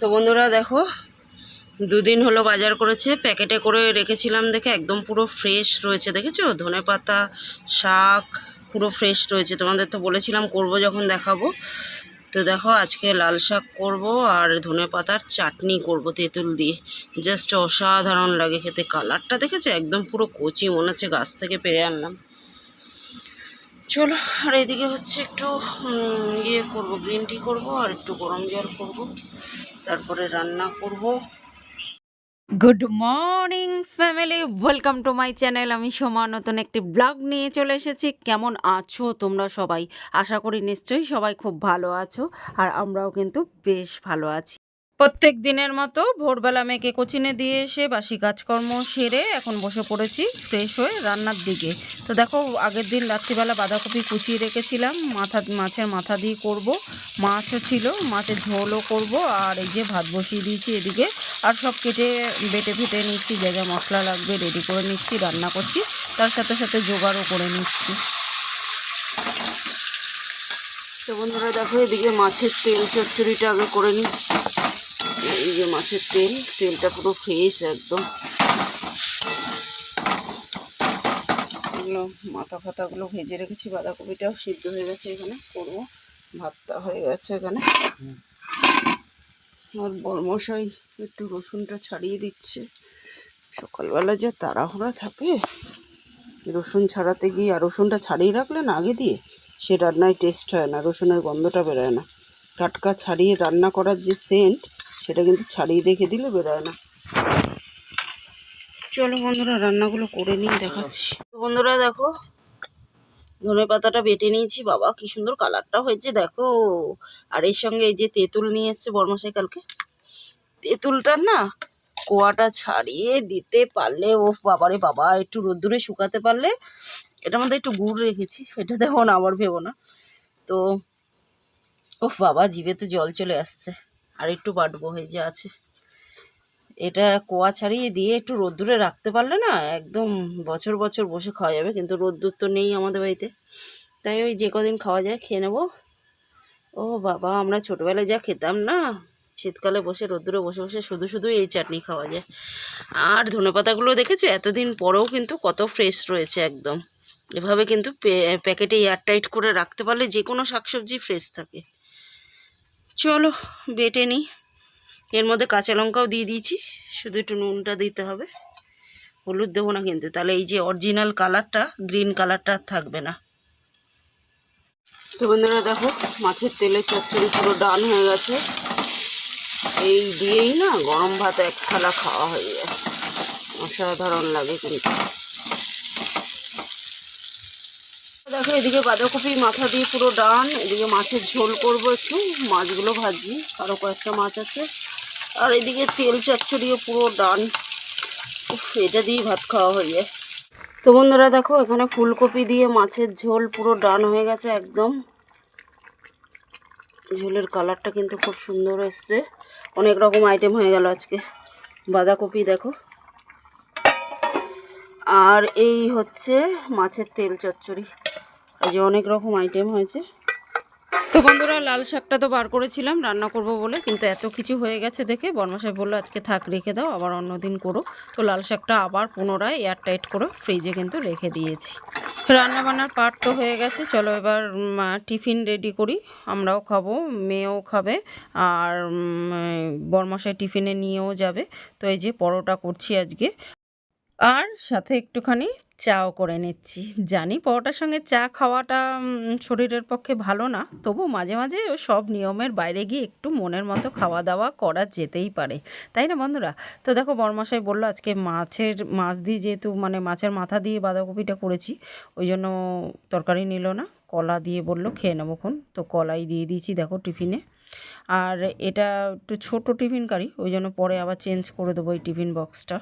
তো বন্ধুরা দেখো, দুদিন হলো বাজার করেছে, প্যাকেটে করে রেখেছিলাম দেখে একদম পুরো ফ্রেশ রয়েছে, দেখেছ? ধনে পাতা, শাক, পুরো ফ্রেশ রয়েছে। তোমাদের তো বলেছিলাম করব যখন দেখাবো। তো দেখো, আজকে লাল শাক করব আর ধনে পাতার চাটনি করব তেঁতুল দিয়ে। জাস্ট অসাধারণ লাগে খেতে। কালারটা দেখেছ? একদম পুরো কচি, মনে হচ্ছে গাছ থেকে পেরে আনলাম। চলো, আর এদিকে হচ্ছে একটু ইয়ে করব গ্রিন টি করব আর একটু গরম জল করব। তারপরে রান্না করব। Good morning family, welcome to my channel. আমি সোমা, নতুন একটি ব্লগ নিয়ে চলে এসেছি। কেমন আছো তোমরা সবাই? আশা করি নিশ্চয়ই সবাই খুব ভালো আছো, আর আমরাও কিন্তু বেশ ভালো আছি। প্রত্যেক দিনের মতো ভোরবেলা মেয়েকে কোচিনে দিয়ে এসে বাসি কাজকর্ম সেরে এখন বসে পড়েছি ফ্রেশ হয়ে রান্নার দিকে। তো দেখো, আগের দিন রাত্রিবেলা বাঁধাকপি কুচিয়ে রেখেছিলাম। মাথা, মাছের মাথা দিয়ে করব। মাছও ছিল, মাছের ঝোলও করব আর এই যে ভাত বসিয়ে দিয়েছি এদিকে। আর সব কেটে বেটে ফেটে নিচ্ছি, যা যা মশলা লাগবে রেডি করে নিচ্ছি, রান্না করছি। তার সাথে সাথে জোগাড়ও করে নিচ্ছি। তো বন্ধুরা, দেখো এদিকে মাছের তেল চচ্চড়িটা আগে করে নিচ্ছি। এই যে মাছের তেল তেলটা পুরো ফ্রেশ একদম। এগুলো মাথা ফাতাগুলো ভেজে রেখেছি বাঁধাকপিটাও সিদ্ধ হয়ে গেছে এখানে করব। ভাতটা হয়ে গেছে এখানে। আর বরমশাই একটু রসুনটা ছাড়িয়ে দিচ্ছে। সকালবেলা যা তাড়াহুড়া থাকে রসুন ছাড়াতে গিয়ে আর রসুনটা ছাড়িয়ে রাখলে না আগে দিয়ে সে রান্নায় টেস্ট হয় না রসুনের গন্ধটা বেরোয় না। টাটকা ছাড়িয়ে রান্না করার যে সেন্ট সেটা কিন্তু ছাড়িয়ে রেখে দিলে বেরোয় না। চলো বন্ধুরা রান্নাগুলো করে নিয়ে দেখাচ্ছি। বন্ধুরা দেখো ধনে পাতাটা বেটে নিয়েছি। বাবা কি সুন্দর কালারটা হয়েছে দেখো। আর এর সঙ্গে এই যে তেঁতুল নিয়ে এসছে বর্মশাই কালকে। তেঁতুলটার না কোয়াটা ছাড়িয়ে দিতে পারলে ও বাবারে বাবা একটু রোদ্দুরে শুকাতে পারলে এটার মধ্যে একটু গুড় রেখেছি এটা দেবো না আবার ভেবো না। তো ও বাবা জিভেতে জল চলে আসছে। আর একটু বাটবো হয়ে যে আছে। এটা কোয়া ছাড়িয়ে দিয়ে একটু রোদ্দুরে রাখতে পারলে না একদম বছর বছর বসে খাওয়া যাবে, কিন্তু রোদ্দুর তো নেই আমাদের বাড়িতে। তাই ওই যে কদিন খাওয়া যায় খেয়ে নেব। ও বাবা, আমরা ছোটোবেলায় যা খেতাম না, শীতকালে বসে রোদ্দুরে বসে বসে শুধু শুধু এই চাটনি খাওয়া যায়। আর ধনেপাতাগুলো দেখেছ? এতদিন পরেও কিন্তু কত ফ্রেশ রয়েছে একদম। এভাবে কিন্তু প্যাকেটে এয়ারটাইট করে রাখতে পারলে যে কোনো শাকসবজি ফ্রেশ থাকে। চলো, বেটে নিই। এর মধ্যে কাঁচা লঙ্কাও দিয়ে দিয়েছি। শুধু একটু নুনটা দিতে হবে। হলুদ দেবো না কিন্তু। তাহলে এই যে অরিজিনাল কালারটা গ্রিন কালারটা আর থাকবে না। তো বন্ধুরা দেখো, মাছের তেলের চচ্চড়ি পুরো ডান হয়ে গেছে। এই দিয়েই না গরম ভাত এক থালা খাওয়া হয়ে যায়। অসাধারণ লাগে কিন্তু। দেখো, এদিকে বাঁধাকপি মাথা দিয়ে পুরো ডান, এদিকে মাছের ঝোল করব একটু। মাছগুলো ভাজি আরও কয়েকটা মাছ আছে। আর এদিকে তেল চচ্চড়িও পুরো ডান। এটা দিয়ে ভাত খাওয়া হয়ে যায়। তো বন্ধুরা, দেখো, এখানে ফুলকপি দিয়ে মাছের ঝোল পুরো ডান হয়ে গেছে একদম। ঝোলের কালারটা কিন্তু খুব সুন্দর এসছে। অনেক রকম আইটেম হয়ে গেল আজকে। বাঁধাকপি, দেখো। আর এই হচ্ছে মাছের তেল চচ্চড়ি। এই যে অনেক রকম আইটেম হয়েছে। তো বন্ধুরা, লাল শাকটা তো বার করেছিলাম, রান্না করব বলে, কিন্তু এত কিছু হয়ে গেছে দেখে বর্মশাই বলল, আজকে থাক, রেখে দাও, আবার অন্যদিন করো। তো লাল শাকটা আবার পুনরায় এয়ারটাইট করে ফ্রিজে কিন্তু রেখে দিয়েছি। রান্না বান্নার পার্ট তো হয়ে গেছে। চলো এবার টিফিন রেডি করি। আমরাও খাব, মেয়েও খাবে, আর বর্মশাই টিফিনে নিয়েও যাবে। তো এই যে পরোটা করছি আজকে। আর সাথে একটুখানি চাও করে নিচ্ছি। জানি পরোটার সঙ্গে চা খাওয়াটা শরীরের পক্ষে ভালো না, তবু মাঝে মাঝে সব নিয়মের বাইরে গিয়ে একটু মনের মতো খাওয়া দাওয়া করা যেতেই পারে। তাই না বন্ধুরা? তো দেখো বরমশাই বলল, আজকে মাছের, মাছ দিয়ে যেহেতু মানে মাছের মাথা দিয়ে বাঁধাকপিটা করেছি, ওই জন্য তরকারি নিল না, কলা দিয়ে বলল, খেয়ে নেবোক্ষণ তো কলাই দিয়ে দিয়েছি দেখো টিফিনে। আর এটা একটু ছোটো টিফিন কারি, ওই জন্য পরে আবার চেঞ্জ করে দেবো এই টিফিন বক্সটা।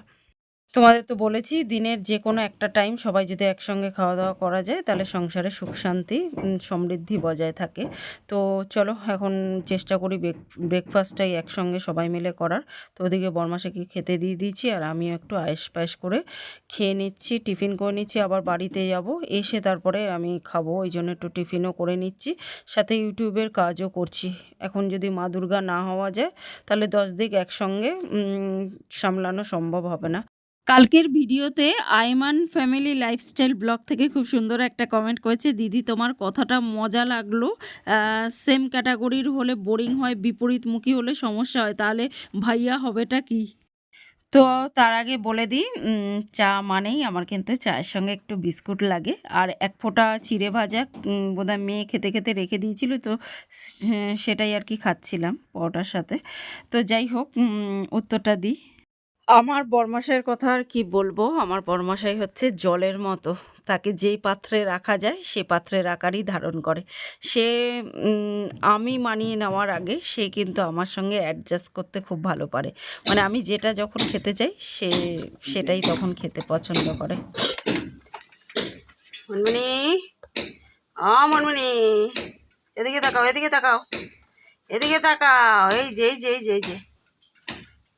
তোমাদের তো বলেছি, দিনের যে কোনো একটা টাইম সবাই যদি একসঙ্গে খাওয়া দাওয়া করা যায়, তাহলে সংসারে সুখ, শান্তি সমৃদ্ধি বজায় থাকে। তো চলো, এখন চেষ্টা করি ব্রেকফাস্টটাই একসঙ্গে সবাই মিলে করার। তো ওদিকে বরমাসাকে খেতে দিয়ে দিয়েছি, আর আমিও একটু আয়েস পায়েস করে খেয়ে নিচ্ছি, টিফিন করে নিচ্ছি, আবার বাড়িতে যাব। এসে তারপরে আমি খাব, ওই জন্য একটু টিফিনও করে নিচ্ছি। সাথে ইউটিউবের কাজও করছি। এখন যদি মা দুর্গা না হওয়া যায়, তাহলে দশ দিক একসঙ্গে সামলানো সম্ভব হবে না। কালকের ভিডিওতে আইমান ফ্যামিলি লাইফস্টাইল ব্লগ থেকে খুব সুন্দর একটা কমেন্ট করেছে, দিদি, তোমার কথাটা মজা লাগল। সেম ক্যাটাগরির হলে বোরিং হয়, বিপরীতমুখী হলে সমস্যা হয়, তাহলে ভাইয়া হবেটা কি? তো তার আগে বলে দিই চা মানেই আমার কিন্তু চায়ের সঙ্গে একটু বিস্কুট লাগে। আর এক ফোঁটা চিড়ে ভাজা বোধহয় মেয়ে খেতে খেতে রেখে দিয়েছিল, তো সেটাই আর কি খাচ্ছিলাম পরোটার সাথে। তো যাই হোক উত্তরটা দিই। আমার বরমাসাইয়ের কথা আর কি বলব? আমার বরমাসাই হচ্ছে জলের মতো। তাকে যেই পাত্রে রাখা যায়, সে পাত্রের আকারই ধারণ করে। সে আমি মানিয়ে নেওয়ার আগে সে কিন্তু আমার সঙ্গে অ্যাডজাস্ট করতে খুব ভালো পারে। মানে আমি যেটা যখন খেতে চাই, সে, সেটাই তখন খেতে পছন্দ করে। মনমনি মনমনি এদিকে তাকাও এদিকে তাকাও। এদিকে তাকাও। এই যে যে যে যে।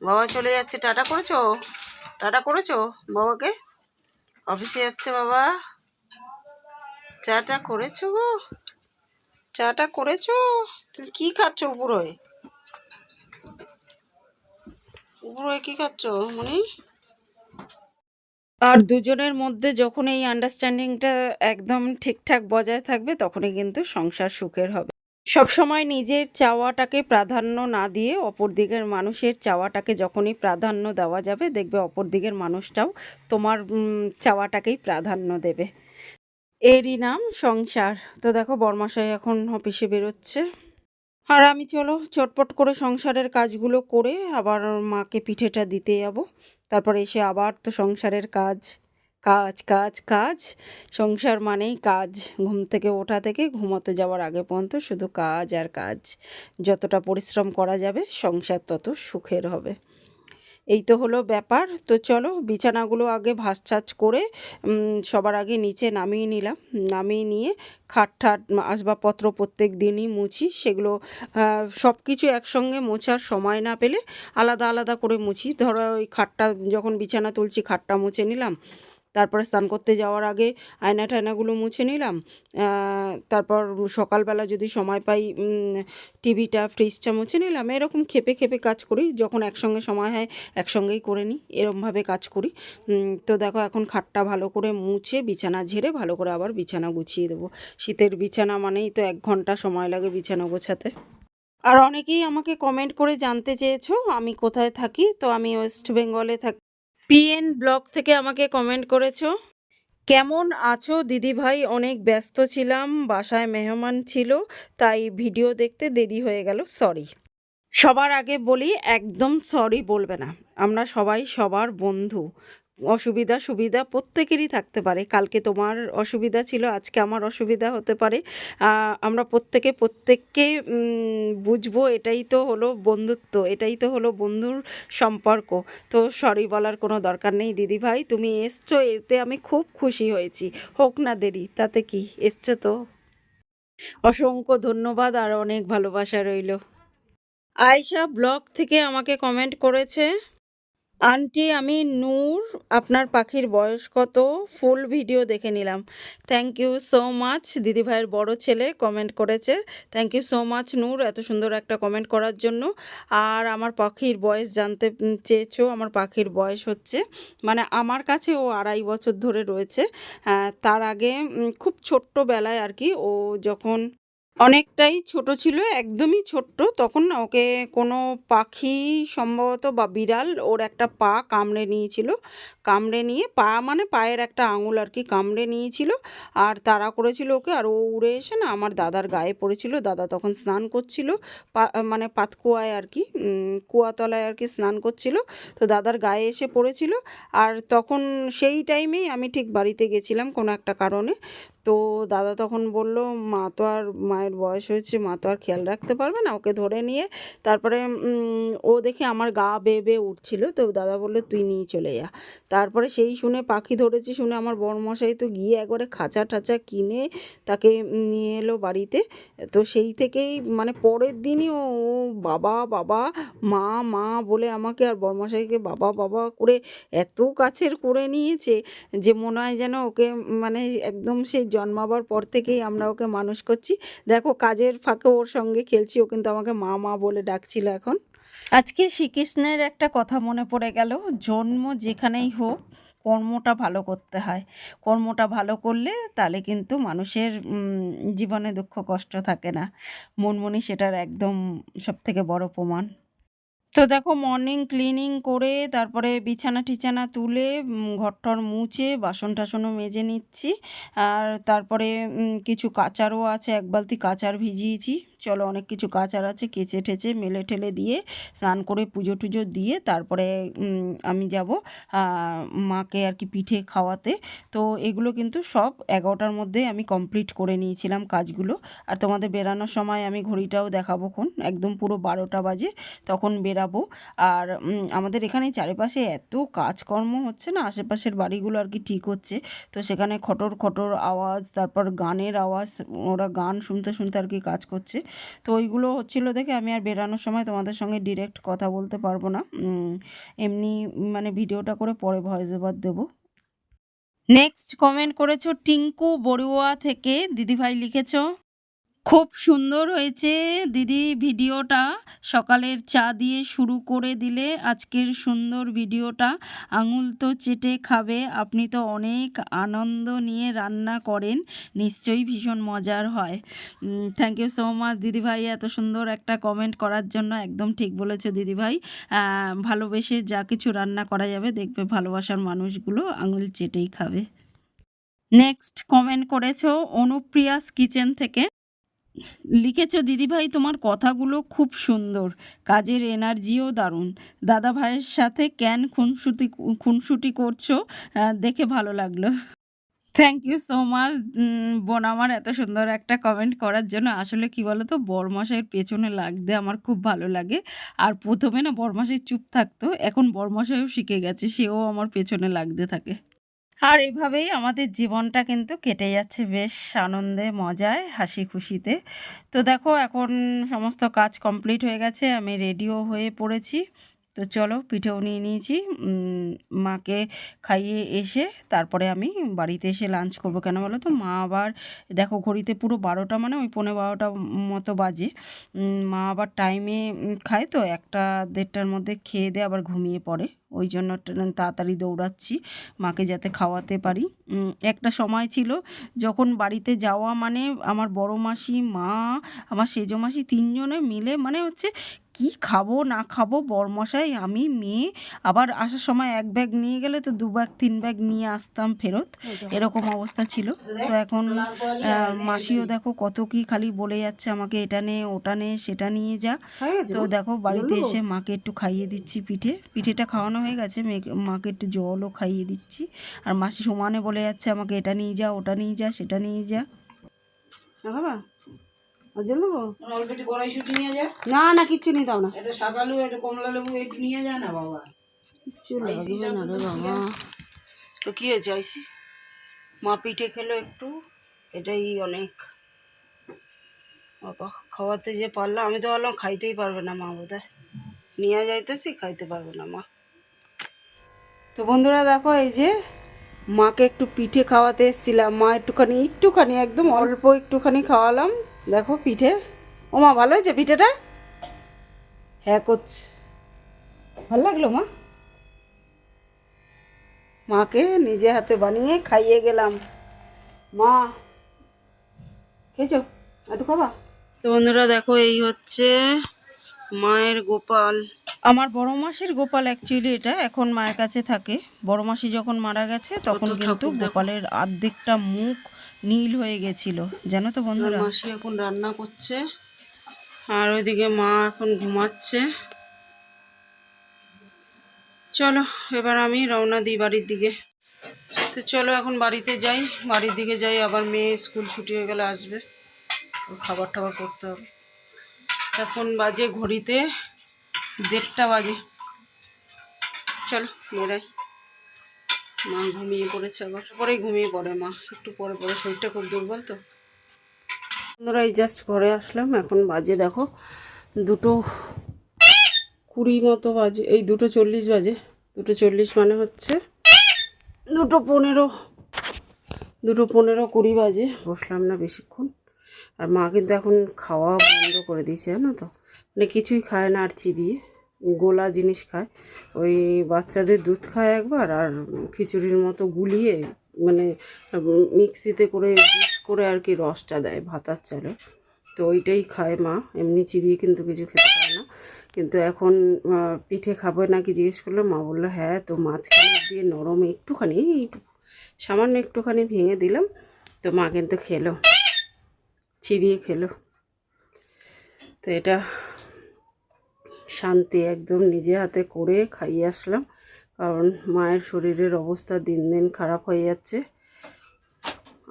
বাবা চলে যাচ্ছে। টাটা করেছ? টাটা করেছ? বাবাকে? অফিসে যাচ্ছে বাবা। চাটা করেছ গো? চাটা করেছ? তুমি কি খাচ্ছ উপরোয়? উপরোয় কি খাচ্ছ মনি আর দুজনের মধ্যে যখন এই আন্ডারস্ট্যান্ডিংটা একদম ঠিকঠাক বজায় থাকবে, তখনই কিন্তু সংসার সুখের হবে। সবসময় নিজের চাওয়াটাকে প্রাধান্য না দিয়ে অপর দিকের মানুষের চাওয়াটাকে যখনই প্রাধান্য দেওয়া যাবে, দেখবে অপর দিকের মানুষটাও তোমার চাওয়াটাকেই প্রাধান্য দেবে। এরই নাম সংসার। তো দেখো বর্মাশাই এখন অফিসে বেরোচ্ছে। আর আমি চলো চটপট করে সংসারের কাজগুলো করে আবার মাকে পিঠেটা দিতে যাব। তারপরে এসে আবার তো সংসারের কাজ। কাজ কাজ কাজ। সংসার মানেই কাজ। ঘুম থেকে ওঠা থেকে ঘুমোতে যাওয়ার আগে পর্যন্ত শুধু কাজ আর কাজ। যতটা পরিশ্রম করা যাবে, সংসার তত সুখের হবে। এই তো হলো ব্যাপার। তো চলো, বিছানাগুলো আগে ভাঁজ টাজ করে সবার আগে নিচে নামিয়ে নিলাম। নামিয়ে নিয়ে খাট ঠাট আসবাবপত্র প্রত্যেক দিনই মুছি। সেগুলো সব কিছু একসঙ্গে মোছার সময় না পেলে আলাদা আলাদা করে মুছি। ধরো ওই খাটটা, যখন বিছানা তুলছি, খাটটা মুছে নিলাম। তারপরে স্নান করতে যাওয়ার আগে আয়না টায়নাগুলো মুছে নিলাম। তারপর সকালবেলা যদি সময় পাই টিভিটা ফ্রিজটা মুছে নিলাম। এরকম খেপে খেপে কাজ করি, যখন একসঙ্গে সময় হয় একসঙ্গেই করে নিই, এরমভাবে কাজ করি। তো দেখো এখন খাটটা ভালো করে মুছে, বিছানা ঝেড়ে ভালো করে আবার বিছানা গুছিয়ে দেবো। শীতের বিছানা মানেই তো এক ঘণ্টা সময় লাগে বিছানা গোছাতে। আর অনেকেই আমাকে কমেন্ট করে জানতে চেয়েছো, আমি কোথায় থাকি? তো আমি ওয়েস্ট বেঙ্গলে থাকি। পিএন ব্লক থেকে আমাকে কমেন্ট করেছ? কেমন আছো? দিদি ভাই অনেক ব্যস্ত ছিলাম, বাসায় মেহমান ছিল, তাই ভিডিও দেখতে দেরি হয়ে গেল সরি সবার আগে বলি, একদম সরি বলবে না। আমরা সবাই সবার বন্ধু। অসুবিধা, সুবিধা প্রত্যেকেরই থাকতে পারে। কালকে তোমার অসুবিধা ছিল, আজকে আমার অসুবিধা হতে পারে। আমরা প্রত্যেকে, প্রত্যেককে বুঝব, এটাই তো হলো বন্ধুত্ব, এটাই তো হলো বন্ধুর সম্পর্ক। তো সরি বলার কোনো দরকার নেই দিদি ভাই, তুমি এসছো, এতে আমি খুব খুশি হয়েছি। হোক না দেরি, তাতে কি? এসছো তো? অসংখ্য ধন্যবাদ, আর অনেক ভালোবাসা রইল। আয়শা ব্লগ থেকে আমাকে কমেন্ট করেছে আন্টি, আমি নূর। আপনার পাখির বয়স কত? ফুল ভিডিও দেখে নিলাম। থ্যাংক ইউ সো মাচ দিদিভাইয়ের বড় ছেলে কমেন্ট করেছে। Thank you so much Noor, এত সুন্দর একটা কমেন্ট করার জন্য। আর আমার পাখির বয়স জানতে চেয়েছো, আমার পাখির বয়স হচ্ছে মানে আমার কাছে ও আড়াই বছর ধরে রয়েছে। তার আগে খুব ছোট্ট বেলায় আর কি ও যখন অনেকটাই ছোট ছিল, একদমই ছোট্ট। তখন না ওকে কোনো পাখি সম্ভবত বা বিড়াল ওর একটা পা কামড়ে নিয়েছিল। কামড়ে নিয়ে পা মানে পায়ের একটা আঙুল আর কি কামড়ে নিয়েছিল আর তাড়া করেছিল ওকে আর ও উড়ে এসে না আমার দাদার গায়ে পড়েছিল। দাদা তখন স্নান করছিল মানে পাতকুয়ায় আর কি কুয়াতলায় আর কি স্নান করছিল। তো দাদার গায়ে এসে পড়েছিল আর তখন সেই টাইমেই আমি ঠিক বাড়িতে গেছিলাম কোনো একটা কারণে। তো দাদা তখন বলল, মা তো আর মায়ের মায়ের বয়স হয়েছে, মা তো আর খেয়াল রাখতে পারবে না, ওকে ধরে নিয়ে তারপরে ও দেখে আমার গা বেয়ে বেয়ে উঠছিল, তো দাদা বলল, তুই নিয়ে চলে যা। তারপরে সেই শুনে পাখি ধরেছি, শুনে আমার বড়মশাই তো গিয়ে একবারে খাঁচা ঠাঁচা কিনে তাকে নিয়ে এলো বাড়িতে। তো সেই থেকেই মানে পরের দিনই ও বাবা বাবা, মা মা বলে আমাকে আর বড়মশাইকে বাবা বাবা করে এত কাছের করে নিয়েছে যে মনে হয় যেন ওকে মানে একদম সেই জন্মাবার পর থেকেই আমরা ওকে মানুষ করছি। দেখো কাজের ফাঁকে ওর সঙ্গে খেলছি, ও কিন্তু আমাকে মা মা বলে ডাকছিল এখন। আজকে শ্রীকৃষ্ণের একটা কথা মনে পড়ে গেল, জন্ম যেখানেই হোক, কর্মটা ভালো করতে হয়। কর্মটা ভালো করলে তাহলে কিন্তু মানুষের জীবনে দুঃখ, কষ্ট থাকে না। মনমনি সেটার একদম সবথেকে বড় প্রমাণ। তো দেখো মর্নিং ক্লিনিং করে তারপরে বিছানা টিছানা তুলে ঘর ঘরটর মুছে, বাসন টাসনও মেজে নিচ্ছি। আর তারপরে কিছু কাচারও আছে, এক বালতি কাচার ভিজিয়েছি। চলো অনেক কিছু কাচার আছে, কেচে ঠেচে মেলে ঠেলে দিয়ে স্নান করে পুজো টুজো দিয়ে তারপরে আমি যাব মাকে আর কি পিঠে খাওয়াতে। তো এগুলো কিন্তু সব এগারোটার মধ্যে আমি কমপ্লিট করে নিয়েছিলাম কাজগুলো। আর তোমাদের বেরানোর সময় আমি ঘড়িটাও দেখাবো কোন একদম পুরো বারোটা বাজে, তখন বেরাবো। আর আমাদের এখানে চারিপাশে এত কাজকর্ম হচ্ছে না, আশেপাশের বাড়িগুলো আর কি ঠিক হচ্ছে। তো সেখানে খটর খটর আওয়াজ, তারপর গানের আওয়াজ, ওরা গান শুনতে শুনতে আর কি কাজ করছে। তো ওইগুলো হচ্ছিল দেখে আমি আর বেরানোর সময় তোমাদের সঙ্গে ডিরেক্ট কথা বলতে পারব না। এমনি মানে ভিডিওটা করে পরে ভয়েস ওভার দেবো। নেক্সট কমেন্ট করেছ টিঙ্কু বড়ুয়া থেকে। দিদিভাই লিখেছো খুব সুন্দর হয়েছে দিদি ভিডিওটা। সকালের চা দিয়ে শুরু করে দিলে আজকের সুন্দর ভিডিওটা। আঙুল তো চেটে খাবে, আপনি তো অনেক আনন্দ নিয়ে রান্না করেন, নিশ্চয়ই ভীষণ মজার হয়। থ্যাংক ইউ সো মাচ দিদিভাই এত সুন্দর একটা কমেন্ট করার জন্য একদম ঠিক বলেছ দিদিভাই ভালোবেসে যা কিছু রান্না করা যাবে, দেখবে ভালোবাসার মানুষগুলো আঙুল চেটেই খাবে। নেক্সট কমেন্ট করেছ অনুপ্রিয়াস কিচেন থেকে। লিখেছো, দিদিভাই, তোমার কথাগুলো খুব সুন্দর। কাজের এনার্জিও দারুণ। দাদা ভাইয়ের সাথে ক্যান খুনসুটি খুনসুটি করছ? দেখে ভালো লাগল। থ্যাংক ইউ সো মাচ বোন আমার, এত সুন্দর একটা কমেন্ট করার জন্য। আসলে কি বলো তো বরমশাইয়ের পেছনে লাগতে আমার খুব ভালো লাগে। আর প্রথমে না বরমশাই চুপ থাকতো, এখন বরমশাইও শিখে গেছে, সেও আমার পেছনে লাগতে থাকে। আর এভাবেই আমাদের জীবনটা কিন্তু কেটে যাচ্ছে বেশ আনন্দে, মজায় হাসি খুশিতে তো দেখো, এখন সমস্ত কাজ কমপ্লিট হয়ে গেছে, আমি রেডিও হয়ে পড়েছি। তো চলো, পিঠেও নিয়ে নিয়েছি। মাকে খাইয়ে এসে তারপরে আমি বাড়িতে এসে লাঞ্চ করব। কেন বলো তো? মা আবার, দেখো, ঘড়িতে পুরো বারোটা মানে ওই পনেরো বারোটা মতো বাজে। মা আবার টাইমে খায় তো, একটা দেড়টার মধ্যে খেয়ে দিয়ে আবার ঘুমিয়ে পড়ে। ওই জন্য তাড়াতাড়ি দৌড়াচ্ছি মাকে যাতে খাওয়াতে পারি। একটা সময় ছিল যখন বাড়িতে যাওয়া মানে আমার বড় মাসি মা আমার সেজো মাসি তিনজনে মিলে মানে হচ্ছে কি খাব না খাব বরমশাই আমি মেয়ে আবার আসার সময় এক ব্যাগ নিয়ে গেলে তো দু ব্যাগ তিন ব্যাগ নিয়ে আসতাম ফেরত। এরকম অবস্থা ছিল। তো এখন মাসিও দেখো কত কি খালি বলে যাচ্ছে আমাকে এটা নে ওটা নে সেটা নিয়ে যা। তো দেখো বাড়িতে এসে মাকে একটু খাইয়ে দিচ্ছি পিঠে। পিঠেটা খাওয়ানো হয়ে গেছে মেয়েকে- মাকে একটু জলও খাইয়ে দিচ্ছি। আর মাসি সমানে বলে যাচ্ছে আমাকে এটা নিয়ে যা ওটা নিয়ে যা সেটা নিয়ে যা। বাবা জল দেবো? অল্প একটু কড়াইশুটি নিয়ে যা। না না কিচ্ছু নিয়ে দাও না। এটা শাকালু এটা কমলা লেবু একটু নিয়ে যা না বাবা। কিচ্ছু লাগবে না রে বাবা। তো কি হয়েছে আইসি? মা পিঠে খেলো একটু এটাই অনেক। বাবা খাওয়াতে যে পারলাম আমি তো বললাম খাইতেই পারবে না মা বোধহয়। নিয়ে যাইতেছি খাইতে পারবে না মা। তো বন্ধুরা দেখো, এই যে মাকে একটু পিঠে খাওয়াতে এসেছিলাম। মা একটুখানি একটুখানি, একদম অল্প একটুখানি খাওয়ালাম। দেখো পিঠে। ও মা, ভালো হয়েছে পিঠেটা? হ্যাঁ করছে। ভালো লাগল মা? মাকে নিজে হাতে বানিয়ে খাইয়ে গেলাম। মা, খেয়েছো? একটু খাবা? তো বন্ধুরা দেখো, এই হচ্ছে মায়ের গোপাল। আমার বড় মাসির গোপাল অ্যাকচুয়ালি এটা এখন মায়ের কাছে থাকে। বড় মাসি যখন মারা গেছে তখন কিন্তু গোপালের অর্ধেকটা মুখ নীল হয়ে গেছিল। জানো তো বন্ধুরা? মাসি এখন রান্না করছে আর ওইদিকে মা এখন ঘুমাচ্ছে। চলো এবার আমি রওনা দিই বাড়ির দিকে। তো চলো এখন বাড়িতে যাই। বাড়ির দিকে যাই আবার মেয়ে স্কুল ছুটি হয়ে গেলে আসবে। খাবার টাবার করতে হবে। এখন বাজে ঘড়িতে দেড়টা বাজে। চলো মেয়েরাই মা ঘুমিয়ে পড়েছে আবার। পরেই ঘুমিয়ে পড়ে মা, একটু পরে পরে শরীরটা খুব দুর্বল তো। বন্ধুরা, এই জাস্ট ঘরে আসলাম, এখন বাজে দেখো দুটো কুড়ি মতো বাজে, এই দুটো চল্লিশ বাজে। দুটো চল্লিশ মানে হচ্ছে দুটো পনেরো দুটো পনেরো কুড়ি বাজে, বসলাম না বেশিক্ষণ। আর মা কিন্তু এখন খাওয়া বন্ধ করে দিয়েছে, জানো তো? মানে কিছুই খায় না আর চিবিয়ে। গোলা জিনিস খায়। ওই বাচ্চাদের দুধ খায় একবার আর খিচুড়ির মতো গুলিয়ে মানে মিক্সিতে করে করে আর কি রসটা দেয় ভাতার চালে। তো ওইটাই খায় মা। এমনি চিবিয়ে কিন্তু কিছু খেতে পারে না। কিন্তু এখন পিঠে খাবে নাকি জিজ্ঞেস করল, মা বলল হ্যাঁ তো মাঝখানে দিয়ে নরম একটুখানি সামান্য একটুখানি ভেঙে দিলাম। তো মা কিন্তু খেলো। চিবিয়ে খেলো। তো এটা শান্তি একদম নিজে হাতে করে খাইয়ে আসলাম। কারণ মায়ের শরীরের অবস্থা দিন দিন খারাপ হয়ে যাচ্ছে।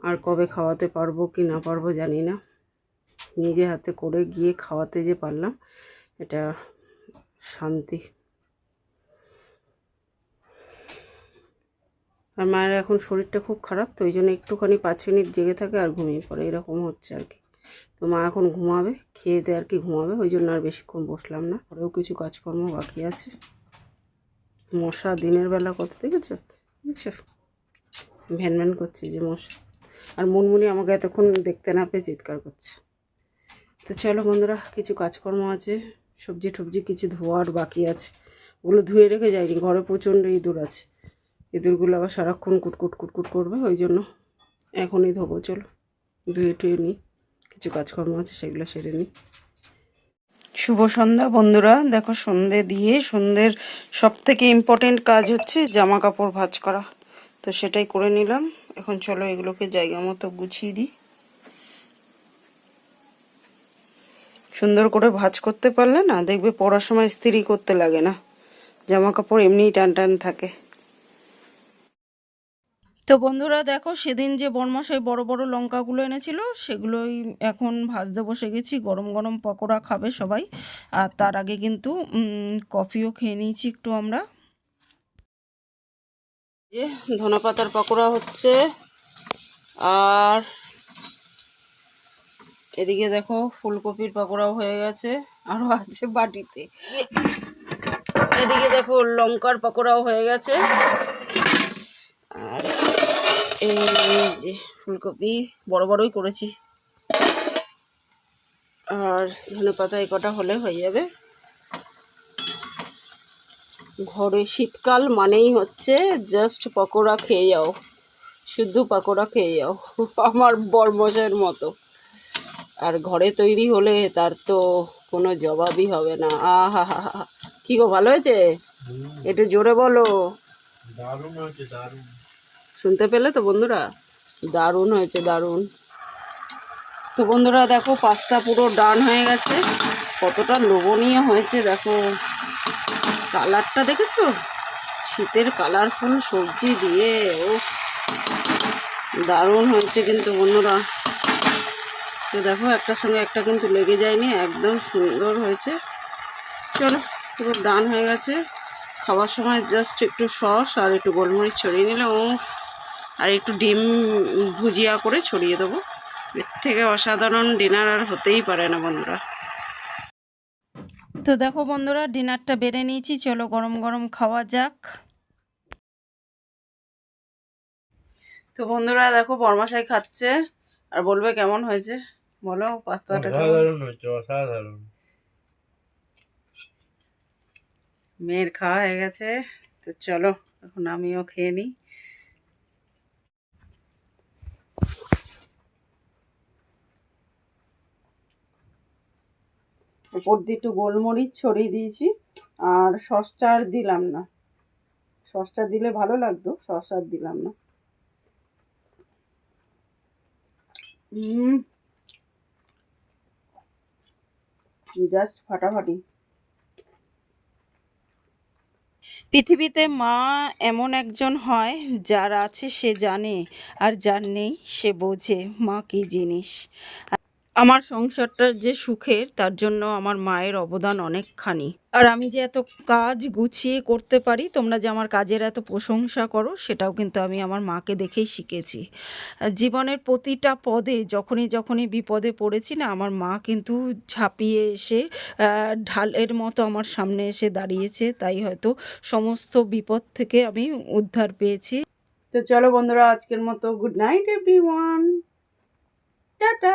আর কবে খাওয়াতে পারব কি না পারব জানি না। নিজে হাতে করে গিয়ে খাওয়াতে যে পারলাম, এটা শান্তি। আর মায়ের এখন শরীরটা খুব খারাপ, তো ওই জন্য একটুখানি পাঁচ মিনিট জেগে থাকে আর ঘুমিয়ে পড়ে, এরকম হচ্ছে আর কি। তো মা এখন ঘুমাবে, খেয়ে দিয়ে আর কি ঘুমাবে, ওই জন্য আর বেশিক্ষণ বসলাম না। পরেও কিছু কাজকর্ম বাকি আছে। মশা দিনের বেলা কত দেখেছ? দেখেছ? ভ্যান ভ্যান করছে যে মশা। আর মুনমুনি আমাকে এতক্ষণ দেখতে না পেয়ে চিৎকার করছে। তো চলো বন্ধুরা, কিছু কাজকর্ম আছে। সবজি টবজি কিছু ধোয়ার বাকি আছে। ওগুলো ধুয়ে রেখে যায়নি ঘরে প্রচণ্ড ইঁদুর আছে। ইঁদুরগুলো আবার সারাক্ষণ কুটকুট কুটকুট করবে, ওই জন্য এখনই ধোবো, চলো। ধুয়ে টুয়ে নিই। কিছু কাজকর্ম আছে, সেগুলো সেরে নিই। শুভ সন্ধ্যা বন্ধুরা। দেখো সন্ধে দিয়ে, সন্ধ্যের সব থেকে ইম্পর্টেন্ট কাজ হচ্ছে জামা কাপড় ভাঁজ করা। তো সেটাই করে নিলাম। এখন চলো এগুলোকে জায়গা মতো গুছিয়ে দিই। সুন্দর করে ভাঁজ করতে পারলে না, দেখবে পড়ার সময় ইস্ত্রি করতে লাগে না। জামা কাপড় এমনিই টান টান থাকে। তো বন্ধুরা দেখো, সেদিন যে বর্মশাই বড় বড় লঙ্কাগুলো এনেছিল, সেগুলোই এখন ভাজতে বসে গেছি। গরম গরম পকোড়া খাবে সবাই। আর তার আগে কিন্তু কফিও খেয়ে নিয়েছি একটু আমরা। যে ধনে পাতার পকোড়া হচ্ছে। আর এদিকে দেখো, ফুলকপির পকোড়াও হয়ে গেছে আরও আছে বাটিতে। এদিকে দেখো, লঙ্কার পকোড়াও হয়ে গেছে। এই যে ফুলকপি বড় বড়ই করেছি। আর ধনে পাতা এই কটা হলে হয়ে যাবে। ঘরে শীতকাল মানেই হচ্ছে জাস্ট পকোড়া খেয়ে যাও শুদ্ধ পাকোড়া খেয়ে যাও আমার বরমশের মতো। আর ঘরে তৈরি হলে তার তো কোনো জবাবই হবে না। আহা হা হা কি গো ভালো হয়েছে? একটু জোরে বলো। দারুণ হয়েছে দারুণ। শুনতে পেলে তো বন্ধুরা? দারুণ হয়েছে, দারুণ। তো বন্ধুরা, দেখো, পাস্তা পুরো ডান হয়ে গেছে। কতটা লোভনীয় হয়েছে, দেখো। কালারটা দেখেছ? শীতের কালারফুল সবজি দিয়ে ও দারুণ হয়েছে কিন্তু বন্ধুরা। তো দেখো, একটার সঙ্গে একটা কিন্তু লেগে যায়নি, একদম সুন্দর হয়েছে। চলো, পুরো ডান হয়ে গেছে। খাওয়ার সময় জাস্ট একটু সস আর একটু গোলমরিচ ছড়িয়ে নিলে ও আর একটু ডিম ভুজিয়া করে ছড়িয়ে দেবো। এর থেকে অসাধারণ ডিনার আর হতেই পারে না বন্ধুরা। তো দেখো বন্ধুরা ডিনারটা বেড়ে নিয়েছি। চলো গরম গরম খাওয়া যাক। তো বন্ধুরা দেখো বর্মাশাই খাচ্ছে। আর বলবে কেমন হয়েছে? বলো পাস্তাটা অসাধারণ হয়েছে অসাধারণ। মেয়ের খাওয়া হয়ে গেছে। তো চলো এখন আমিও খেয়ে নিই। উপর দিয়ে একটু গোলমরিচ ছড়িয়ে দিয়েছি, আর সসটা আর দিলাম না। সসটা দিলে ভালো লাগতো, সস আর দিলাম না। জাস্ট ফাটাফাটি। পৃথিবীতে মা এমন একজন হয়, যার আছে সে জানে, আর যার নেই সে বোঝে মা কী জিনিস। আমার সংসারটা যে সুখের, তার জন্য আমার মায়ের অবদান অনেকখানি। আর আমি যে এত কাজ গুছিয়ে করতে পারি, তোমরা যে আমার কাজের এত প্রশংসা করো, সেটাও কিন্তু আমি আমার মাকে দেখেই শিখেছি। জীবনের প্রতিটা পদে, যখনই যখনই বিপদে পড়েছি না, আমার মা কিন্তু ঝাঁপিয়ে এসে ঢালের মতো আমার সামনে এসে দাঁড়িয়েছে। তাই হয়তো সমস্ত বিপদ থেকে আমি উদ্ধার পেয়েছি। তো চলো বন্ধুরা, আজকের মতো good night everyone tata